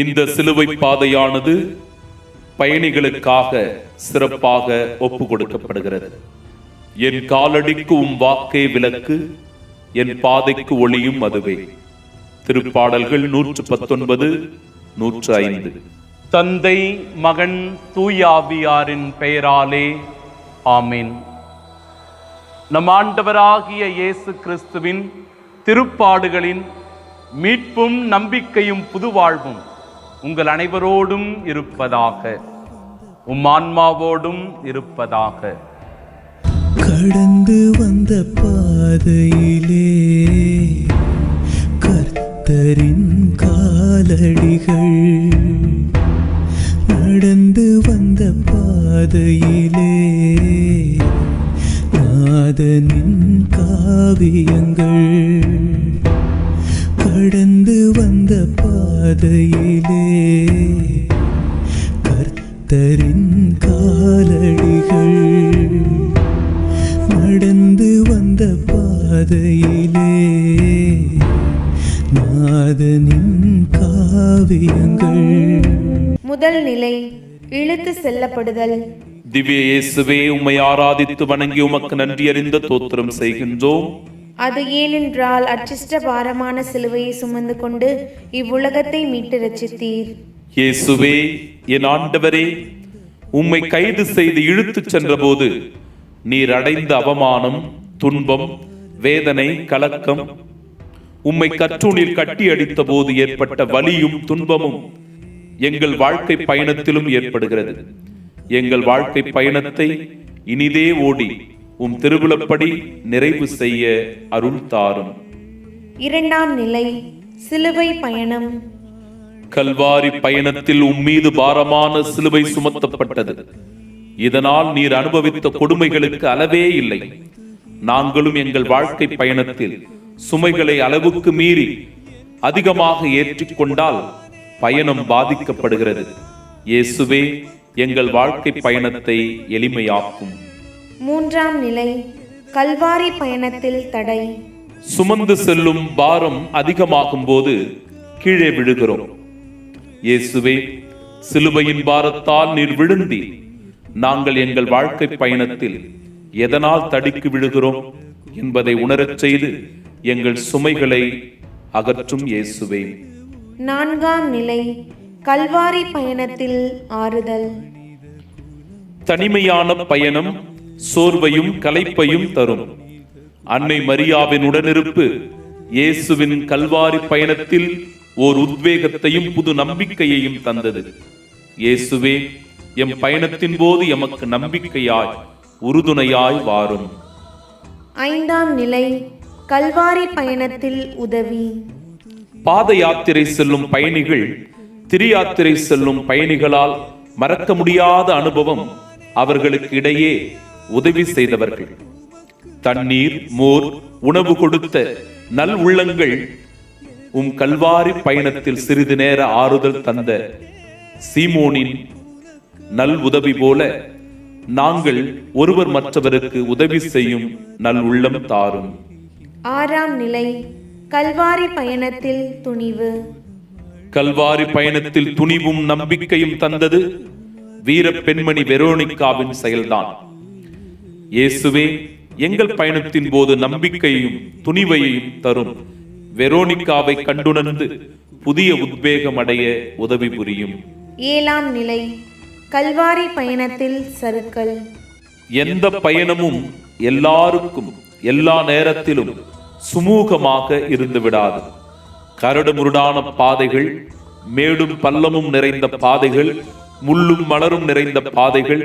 இந்த சிலுவை பாதையானது பயணிகளுக்காக சிறப்பாக ஒப்பு கொடுக்கப்படுகிறது என் காலடிக்கு உம் வாக்கே விளக்கு என் பாதைக்கு ஒளியும் அதுவே. திருப்பாடல்கள் நூற்று பத்தொன்பது நூற்று ஐந்து தந்தை மகன் தூயாவியாரின் பெயராலே ஆமீன். நம் ஆண்டவராகிய இயேசு கிறிஸ்துவின் திருப்பாடுகளின் மீட்பும் நம்பிக்கையும் புதுவாழ்வும். உங்கள் அனைவரோடும் இருப்பதாக உம் ஆன்மாவோடும் இருப்பதாக. கடந்து வந்த பாதையிலே கர்த்தரின் காலடிகள். நடந்து வந்த பாதையிலே நாதனின் காவியங்கள். பாதையிலே கர்த்தரின் காலடிகள் நடந்து வந்த பாதையிலே நாதனின் காவியங்கள். முதல் நிலை இழுத்து செல்லப்படுதல். திவ்ய இயேசுவே உம்மை ஆராதித்து வணங்கி உமக்கு நன்றி அறிந்த தோத்திரம் செய்கின்றோம். அது ஏனென்றால் அச்சிஷ்ட பாரமான சிலுவையை சுமந்து கொண்டு இவ்வுலகத்தை மீட்டு ரச்சித்தீர் இயேசுவே என் ஆண்டவரே உம்மை கைது செய்து இழுத்துச் சென்றபோது நீர் அடைந்த அவமானம் துன்பம் வேதனை கலக்கம் உம்மை கற்றுநீர் கட்டி அடித்த போது ஏற்பட்ட வலியும் துன்பமும் எங்கள் வாழ்க்கை பயணத்திலும் ஏற்படுகிறது. எங்கள் வாழ்க்கை பயணத்தை இனிதே ஓடி உம் திருவிழப்படி நிறைவு செய்ய அருள் தாரும். இரண்டாம் நிலை சிலுவை பயணம். கல்வாரி பயணத்தில் உம்மீது பாரமான சிலுவை சுமத்தப்பட்டது. இதனால் நீர் அனுபவித்த கொடுமைகளுக்கு அளவே இல்லை. நாங்களும் எங்கள் வாழ்க்கை பயணத்தில் சுமைகளை அளவுக்கு மீறி அதிகமாக ஏற்றிக்கொண்டால் பயணம் பாதிக்கப்படுகிறது. இயேசுவே எங்கள் வாழ்க்கை பயணத்தை எளிமையாக்கும். மூன்றாம் நிலை கல்வாரி பயணத்தில் தடை. சுமந்து செல்லும் பாரம் அதிகமாகும் போது கீழே விழுகிறோம். இயேசுவே சிலுவையின் பாரத்தால் நீர் விழுந்தி நாங்கள் எங்கள் வாழ்க்கை பயணத்தில் எதனால் தடிக்கு விழுகிறோம் என்பதை உணரச் செய்து எங்கள் சுமைகளை அகற்றும் இயேசுவே. நான்காம் நிலை கல்வாரி பயணத்தில் ஆறுதல். தனிமையான பயணம் சோர்வையும் களைப்பையும் தரும். அன்னை மரியாவின் உடனிருப்பு இயேசுவின் கல்வாரி பயணத்தில் ஓர் உத்வேகத்தையும் புது நம்பிக்கையையும் தந்தது. இயேசுவே எம் பயணத்தின் போது எமக்கு நம்பிக்கையாய் உறுதுணையாய் வாரும். ஐந்தாம் நிலை கல்வாரி பயணத்தில் உதவி. பாத யாத்திரை செல்லும் பயணிகள் திரியாத்திரை செல்லும் பயணிகளால் மறக்க முடியாத அனுபவம் அவர்களுக்கு இடையே உதவி செய்தவர்கள். தண்ணீர் மோர் உணவு கொடுத்த நல் உள்ளங்கள் உம் கல்வாரி பயணத்தில் சிறிது நேர ஆறுதல் தந்த சீமோனின் நல் உதவி போல நாங்கள் ஒருவர் மற்றவருக்கு உதவி செய்யும் நல் உள்ளம் தாரும். ஆறாம் நிலை கல்வாரி பயணத்தில் துணிவு. கல்வாரி பயணத்தில் துணிவும் நம்பிக்கையும் தந்தது வீர பெண்மணி வெரோனிகாவின் செயல்தான். இயேசுவே எங்கள் பயணத்தின் போது நம்பிக்கையையும் துணிவையையும் தரும். வெரோனிகாவை கண்டுணர்ந்து புதிய உத்வேகம் அடைய உதவி புரியும். ஏழாம் நிலை கல்வாரி பயணத்தில் சறுக்கல். எந்த பயணமும் எல்லாருக்கும் எல்லா நேரத்திலும் சுமூகமாக இருந்து விடாது. கரடு முரடான பாதைகள் மேடும் பள்ளமும் நிறைந்த பாதைகள் முள்ளும் மலரும் நிறைந்த பாதைகள்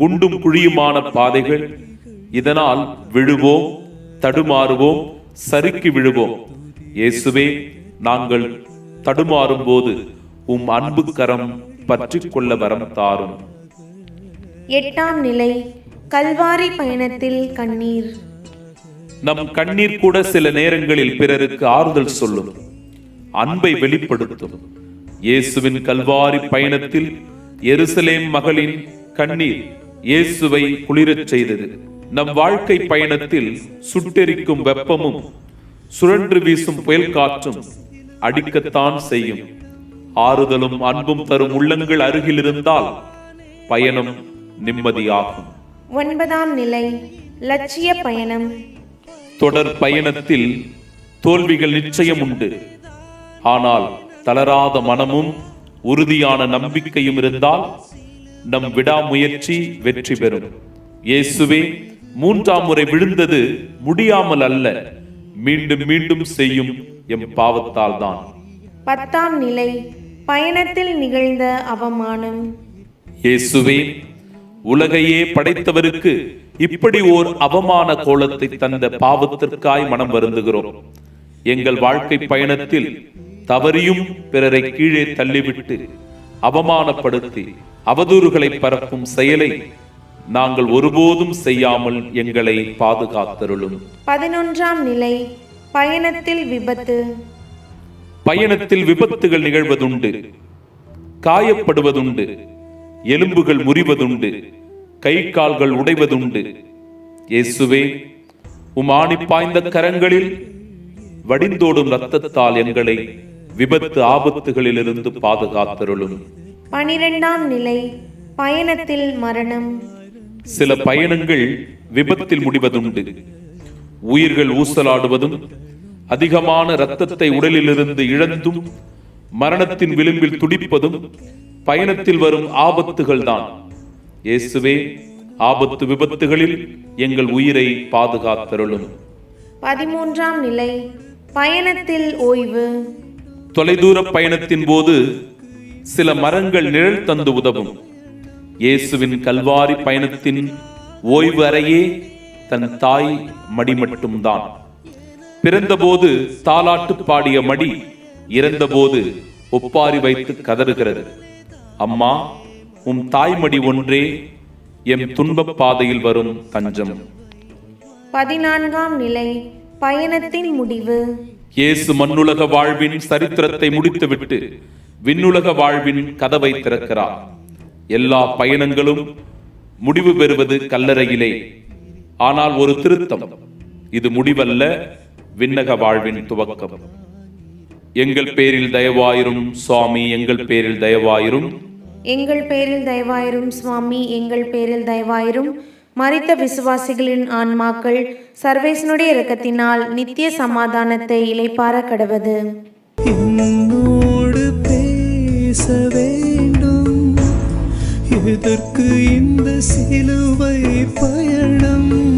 குண்டும் குழியுமான பாதைகள். இதனால் விழுவோம் தடுமாறுவோம் சறுக்கி விழுவோம். இயேசுவே நாங்கள் தடுமாறும் போது உம் அன்பு கரம் பற்றிக் கொள்ள வரம் தாரும். எட்டாம் நிலை கல்வாரி பயணத்தில் கண்ணீர். நம் கண்ணீர் கூட சில நேரங்களில் பிறருக்கு ஆறுதல் சொல்லும். அன்பை வெளிப்படுத்தும். இயேசுவின் கல்வாரி பயணத்தில் எருசலேம் மகளின் கண்ணீர் இயேசுவை குளிரச் செய்தது. நம் வாழ்க்கை பயணத்தில் சுட்டெரிக்கும் வெப்பமும் சுழன்று வீசும் புயல் காற்றும் அடிக்கத்தான் செய்யும். ஆறுதலும் அன்பும் தரும் உள்ளங்கள் அருகில் இருந்தால் பயணம் நிம்மதியாகும். ஒன்பதாம் நிலை லட்சிய பயணம். தொடர் பயணத்தில் தோல்விகள் நிச்சயம் உண்டு. ஆனால் தளராத மனமும் உறுதியான நம்பிக்கையும் இருந்தால் நம் விடாமுயற்சி வெற்றி பெறும். இயேசுவே மூன்றாம் முறை விழுந்தது முடியாமல் அல்ல மீண்டும் மீண்டும் செய்யும் எம் பாவத்தால் தான். பத்தாம் நிலை பயணத்தில் நிகழ்ந்த அவமானம். இயேசுவே உலகையே படைத்தவருக்கு இப்படி ஓர் அவமான கோலத்தை தந்த பாவத்திற்காய் மனம் வருந்துகிறோம். எங்கள் வாழ்க்கை பயணத்தில் தவறியும் பிறரை கீழே தள்ளிவிட்டு அவமானப்படுத்தி அவதூறுகளை பரப்பும் செயலை நாங்கள் ஒருபோதும் செய்யாமல் எங்களை பாதுகாத்தருளும். பதினொன்றாம் நிலை பயணத்தில் விபத்து. பயணத்தில் விபத்துகள் நிகழ்வதுண்டு காயப்படுவதுண்டு எலும்புகள் முறிவதுண்டு கை கால்கள் உடைவதுண்டு. இயேசுவே உம் ஆணி பாய்ந்த கரங்களில் வடிந்தோடும் இரத்தத்தால் எங்களை விபத்து ஆபத்துகளிலிருந்து பாதுகாத்தருளும். பனிரெண்டாம் நிலை பயணத்தில் மரணம். சில பயணங்கள் விபத்தில் முடிவதுண்டு. உயிர்கள் ஊசலாடுவதும் அதிகமான இரத்தத்தை உடலிலிருந்து இழந்தும் மரணத்தின் விளிம்பில் துடிப்பதும் பயணத்தில் வரும் ஆபத்துகள் தான். இயேசுவே ஆபத்து விபத்துகளில் எங்கள் உயிரை பாதுகாத்தருளும். பதிமூன்றாம் நிலை பயணத்தில் ஓய்வு. தொலைதூர பயணத்தின் போது சில மரங்கள் நிழல் தந்து உதவும். இயேசுவின் கல்வாரி பயணத்தின் ஓய்வு அறையே தன் தாய் மடி மட்டும்தான். பிறந்தபோது தாலாட்டு பாடிய மடி இறந்தபோது ஒப்பாரி வைத்து கதறுகிறது. அம்மா உம் தாய்மடி ஒன்றே எம் துன்பப் பாதையில் வரும் தஞ்சம். பதினான்காம் நிலை பயணத்தின் முடிவு. இயேசு மண்ணுலக வாழ்வின் சரித்திரத்தை முடித்துவிட்டு விண்ணுலக வாழ்வின் கதவை திறக்கிறார். எல்லா பயணங்களும் முடிவு பெறுவது கல்லறையிலே. ஆனால் ஒரு திருத்தம் இது முடிவல்ல விண்ணக வாழ்வின் துவக்கம். எங்கள் பேரில் தயவாயிரும் சுவாமி எங்கள் பேரில் தயவாயிரும். எங்கள் பேரில் தயவாயிரும் சுவாமி எங்கள் பேரில் தயவாயிரும். மறித்த விசுவாசிகளின் ஆன்மாக்கள் சர்வேசனுடைய இரக்கத்தினால் நித்திய சமாதானத்தை இளைப்பார கடவது. என்னோடு பேச வேண்டும். எதற்கு இந்த சிலுவை பயணம்?